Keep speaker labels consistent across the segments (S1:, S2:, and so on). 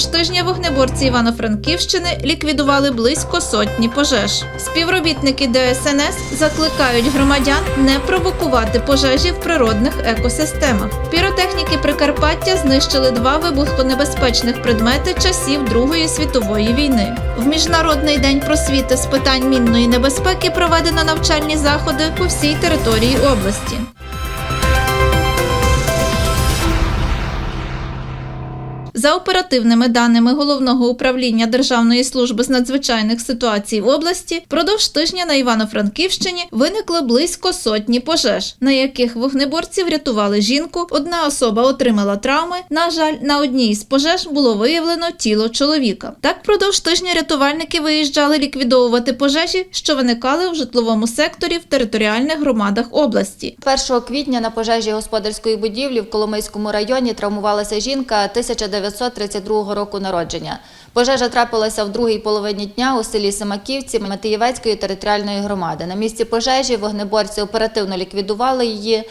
S1: Впродовж тижня вогнеборці Івано-Франківщини ліквідували близько сотні пожеж. Співробітники ДСНС закликають громадян не провокувати пожежі в природних екосистемах. Піротехніки Прикарпаття знищили два вибухонебезпечних предмети часів Другої світової війни. В міжнародний день просвіти з питань мінної небезпеки проведено навчальні заходи по всій території області. За оперативними даними головного управління Державної служби з надзвичайних ситуацій в області, впродовж тижня на Івано-Франківщині виникло близько сотні пожеж, на яких вогнеборці врятували жінку. Одна особа отримала травми. На жаль, на одній із пожеж було виявлено тіло чоловіка. Так, впродовж тижня рятувальники виїжджали ліквідовувати пожежі, що виникали в житловому секторі в територіальних громадах області.
S2: 1 квітня на пожежі господарської будівлі в Коломийському районі травмувалася жінка 1932 року народження. Пожежа трапилася в другій половині дня у селі Семаківці Матиєвецької територіальної громади. На місці пожежі вогнеборці оперативно ліквідували її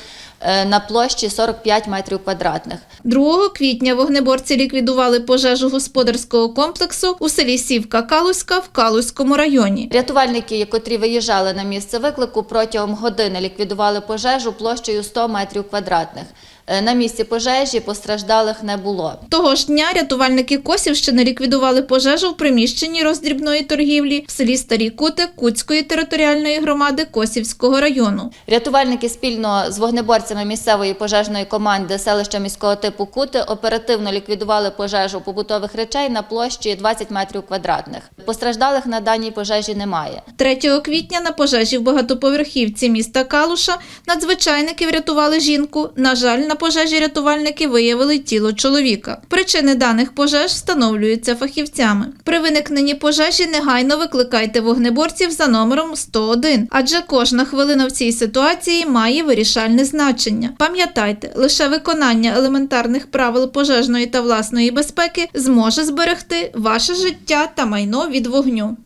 S2: е, на площі 45 метрів квадратних.
S1: 2 квітня вогнеборці ліквідували пожежу господарського комплексу у селі Сівка Калузька в Калузькому районі.
S2: Рятувальники, котрі виїжджали на місце виклику, протягом години ліквідували пожежу площею 100 метрів квадратних. Е, На місці пожежі постраждалих не було.
S1: Того ж дня рятувальники Косівщини ліквідували пожежу в приміщенні роздрібної торгівлі в селі Старі Кути Куцької територіальної громади Косівського району.
S2: Рятувальники спільно з вогнеборцями місцевої пожежної команди селища міського типу Кути оперативно ліквідували пожежу побутових речей на площі 20 метрів квадратних. Постраждалих на даній пожежі немає.
S1: 3 квітня на пожежі в багатоповерхівці міста Калуша надзвичайники врятували жінку. На жаль, на пожежі рятувальники виявили тіло чоловіка. Причини даних пожеж встановлюються фахівцями. При виникненні пожежі негайно викликайте вогнеборців за номером 101, адже кожна хвилина в цій ситуації має вирішальне значення. Пам'ятайте, лише виконання елементарних правил пожежної та власної безпеки зможе зберегти ваше життя та майно від вогню.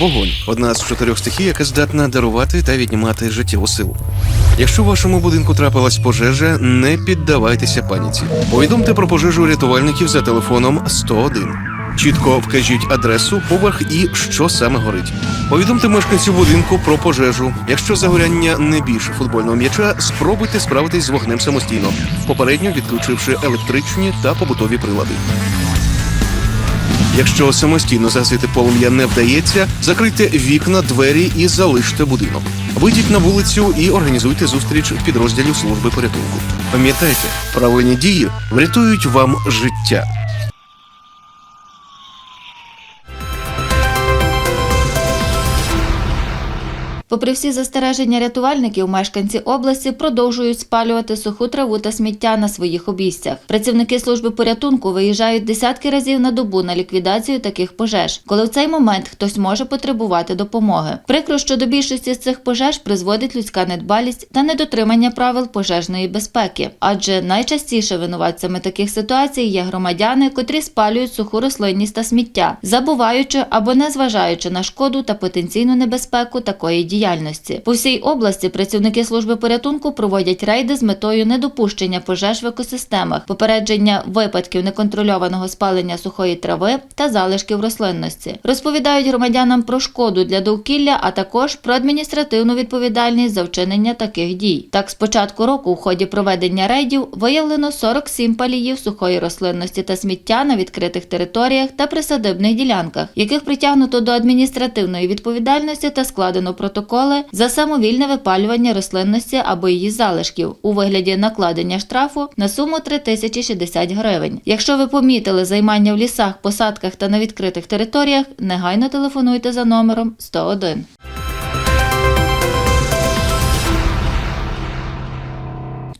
S3: Вогонь одна з чотирьох стихій, яка здатна дарувати та віднімати життєву силу. Якщо в вашому будинку трапилась пожежа, не піддавайтеся паніці. Повідомте про пожежу рятувальників за телефоном 101. Чітко вкажіть адресу, поверх і що саме горить. Повідомте мешканцю будинку про пожежу. Якщо загоряння не більше футбольного м'яча, спробуйте справитись з вогнем самостійно, попередньо відключивши електричні та побутові прилади. Якщо самостійно загасити полум'я не вдається, закрийте вікна, двері і залиште будинок. Вийдіть на вулицю і організуйте зустріч підрозділів служби порятунку. Пам'ятайте, правильні дії врятують вам життя.
S2: Попри всі застереження рятувальників, мешканці області продовжують спалювати суху траву та сміття на своїх обійстях. Працівники служби порятунку виїжджають десятки разів на добу на ліквідацію таких пожеж, коли в цей момент хтось може потребувати допомоги. Прикро, що до більшості з цих пожеж призводить людська недбалість та недотримання правил пожежної безпеки, адже найчастіше винуватцями таких ситуацій є громадяни, котрі спалюють суху рослинність та сміття, забуваючи або не зважаючи на шкоду та потенційну небезпеку такої діяльності. По всій області працівники служби порятунку проводять рейди з метою недопущення пожеж в екосистемах, попередження випадків неконтрольованого спалення сухої трави та залишків рослинності. Розповідають громадянам про шкоду для довкілля, а також про адміністративну відповідальність за вчинення таких дій. Так, з початку року у ході проведення рейдів виявлено 47 паліїв сухої рослинності та сміття на відкритих територіях та присадибних ділянках, яких притягнуто до адміністративної відповідальності та складено протоколи за самовільне випалювання рослинності або її залишків у вигляді накладення штрафу на суму 3060 гривень. Якщо ви помітили займання в лісах, посадках та на відкритих територіях, негайно телефонуйте за номером 101.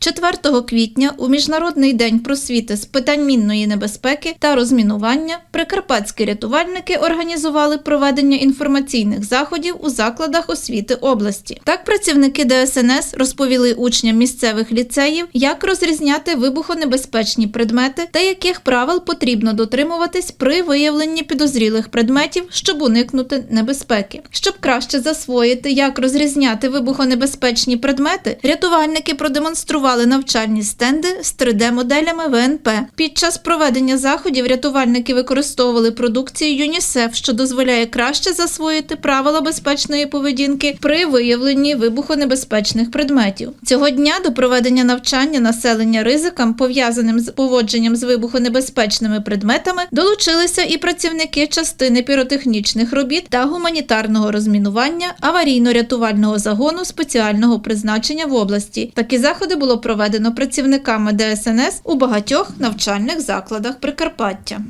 S1: 4 квітня у Міжнародний день просвіти з питань мінної небезпеки та розмінування прикарпатські рятувальники організували проведення інформаційних заходів у закладах освіти області. Так, працівники ДСНС розповіли учням місцевих ліцеїв, як розрізняти вибухонебезпечні предмети та яких правил потрібно дотримуватись при виявленні підозрілих предметів, щоб уникнути небезпеки. Щоб краще засвоїти, як розрізняти вибухонебезпечні предмети, рятувальники продемонстрували презентували навчальні стенди з 3D-моделями ВНП. Під час проведення заходів рятувальники використовували продукцію ЮНІСЕФ, що дозволяє краще засвоїти правила безпечної поведінки при виявленні вибухонебезпечних предметів. Цього дня до проведення навчання населення ризикам, пов'язаним з поводженням з вибухонебезпечними предметами, долучилися і працівники частини піротехнічних робіт та гуманітарного розмінування аварійно-рятувального загону спеціального призначення в області. Такі заходи було проведено працівниками ДСНС у багатьох навчальних закладах Прикарпаття.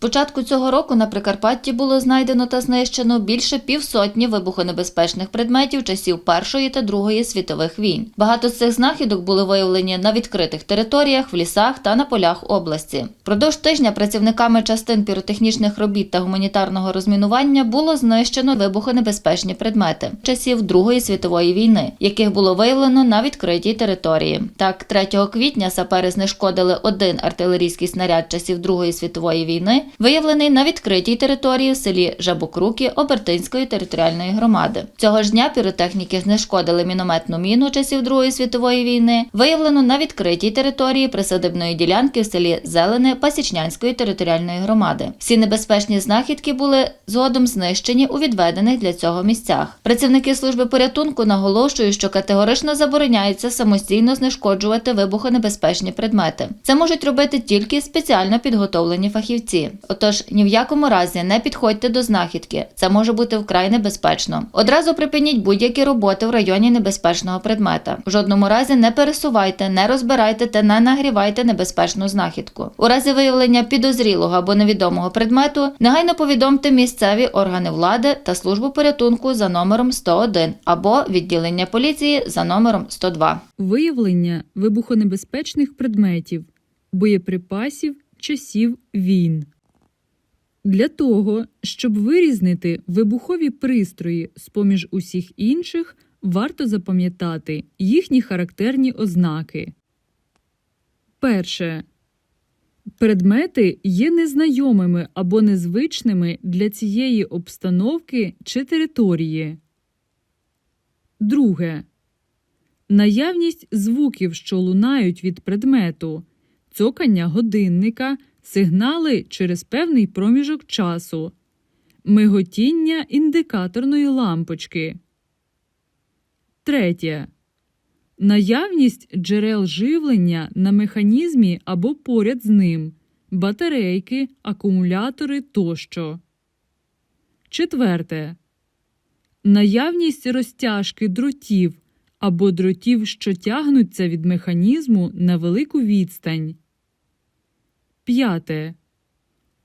S2: Початку цього року на Прикарпатті було знайдено та знищено більше півсотні вибухонебезпечних предметів часів Першої та Другої світових війн. Багато з цих знахідок були виявлені на відкритих територіях, в лісах та на полях області. Продовж тижня працівниками частин піротехнічних робіт та гуманітарного розмінування було знищено вибухонебезпечні предмети часів Другої світової війни, яких було виявлено на відкритій території. Так, 3 квітня сапери знешкодили один артилерійський снаряд часів Другої світової війни, виявлений на відкритій території в селі Жабокруки Обертинської територіальної громади. Цього ж дня піротехніки знешкодили мінометну міну часів Другої світової війни, виявлену на відкритій території присадибної ділянки в селі Зелене Пасічнянської територіальної громади. Всі небезпечні знахідки були згодом знищені у відведених для цього місцях. Працівники служби порятунку наголошують, що категорично забороняється самостійно знешкоджувати вибухонебезпечні предмети. Це можуть робити тільки спеціально підготовлені фахівці. Отож, ні в якому разі не підходьте до знахідки. Це може бути вкрай небезпечно. Одразу припиніть будь-які роботи в районі небезпечного предмета. В жодному разі не пересувайте, не розбирайте та не нагрівайте небезпечну знахідку. У разі виявлення підозрілого або невідомого предмету негайно повідомте місцеві органи влади та службу порятунку за номером 101 або відділення поліції за номером 102.
S4: Виявлення вибухонебезпечних предметів, боєприпасів часів війн. Для того, щоб вирізнити вибухові пристрої з-поміж усіх інших, варто запам'ятати їхні характерні ознаки. Перше. Предмети є незнайомими або незвичними для цієї обстановки чи території. Друге. Наявність звуків, що лунають від предмету, цокання годинника, сигнали через певний проміжок часу, миготіння індикаторної лампочки. Третє. Наявність джерел живлення на механізмі або поряд з ним, батарейки, акумулятори тощо. Четверте. Наявність розтяжки дротів або дротів, що тягнуться від механізму на велику відстань. П'яте.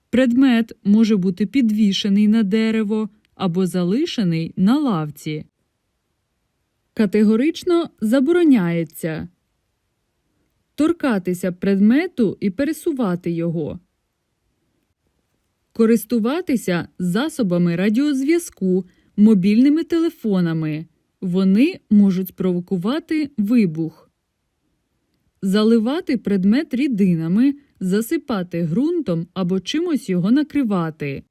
S4: Предмет може бути підвішений на дерево або залишений на лавці. Категорично забороняється торкатися предмету і пересувати його. Користуватися засобами радіозв'язку, мобільними телефонами. Вони можуть спровокувати вибух. Заливати предмет рідинами, засипати ґрунтом або чимось його накривати.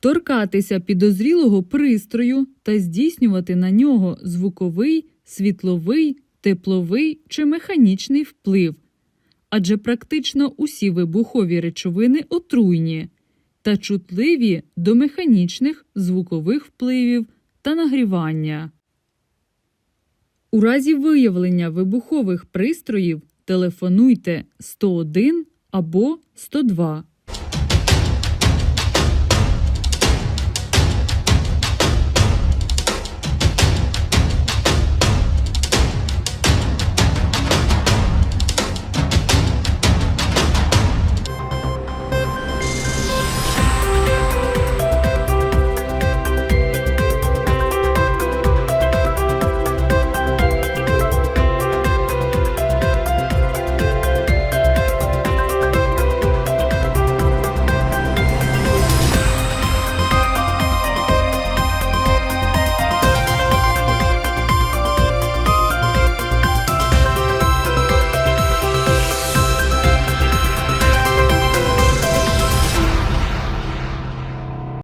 S4: Торкатися підозрілого пристрою та здійснювати на нього звуковий, світловий, тепловий чи механічний вплив. Адже практично усі вибухові речовини отруйні та чутливі до механічних звукових впливів та нагрівання. У разі виявлення вибухових пристроїв телефонуйте 101 або 102.